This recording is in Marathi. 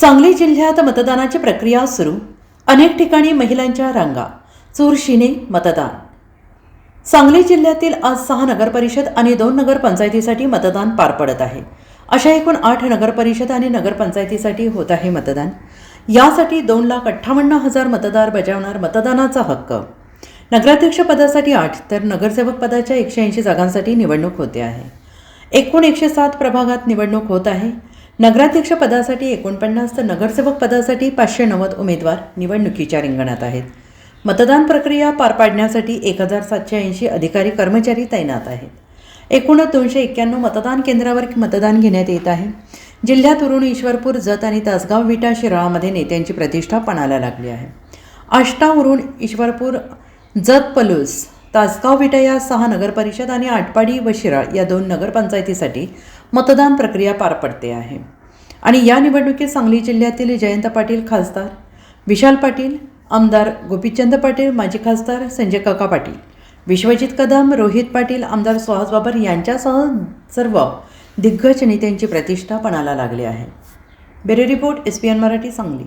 सांगली जिल्ह्यात मतदानाची प्रक्रिया सुरू. अनेक ठिकाणी महिलांच्या रांगा. चुरशीने मतदान. सांगली जिल्ह्यातील आज सहा नगरपरिषद आणि दोन नगरपंचायतीसाठी मतदान पार पडत आहे. अशा एकूण आठ नगरपरिषद आणि नगरपंचायतीसाठी होत आहे मतदान. यासाठी दोन लाख अठ्ठावन्न हजार मतदार बजावणार मतदानाचा हक्क. नगराध्यक्ष पदासाठी आठ तर नगरसेवक पदाच्या एकशे ऐंशी जागांसाठी निवडणूक होते आहे. एकूण एकशे सात प्रभागात निवडणूक होत आहे. नगराध्यक्ष पदासाठी एकोणपन्नास तर नगरसेवक पदासाठी पाचशे नव्वद उमेदवार निवडणुकीच्या रिंगणात आहेत. मतदान प्रक्रिया पार पाडण्यासाठी एक हजार सातशे ऐंशी अधिकारी कर्मचारी तैनात आहेत. एकूण दोनशे एक्क्याण्णव मतदान केंद्रावर मतदान घेण्यात येत आहे. जिल्ह्यात उरुण ईश्वरपूर जत आणि तासगाव विटा शिराळामध्ये नेत्यांची प्रतिष्ठा पणाला लागली आहे. आष्टा उरुण ईश्वरपूर जत पलूस तासगाव विटा या सहा नगरपरिषद आणि आटपाडी व शिराळ या दोन नगरपंचायतीसाठी मतदान प्रक्रिया पार पडते आहे. आणि या निवडणुकीत सांगली जिल्ह्यातील जयंत पाटील खासदार विशाल पाटील आमदार गोपीचंद पाटील माजी खासदार संजय काका पाटील विश्वजित कदम रोहित पाटील आमदार सुहास बाबर यांच्यासह सर्व दिग्गज नेत्यांची प्रतिष्ठा पणाला लागली आहे. बेरे report S P N Marathi Sangli.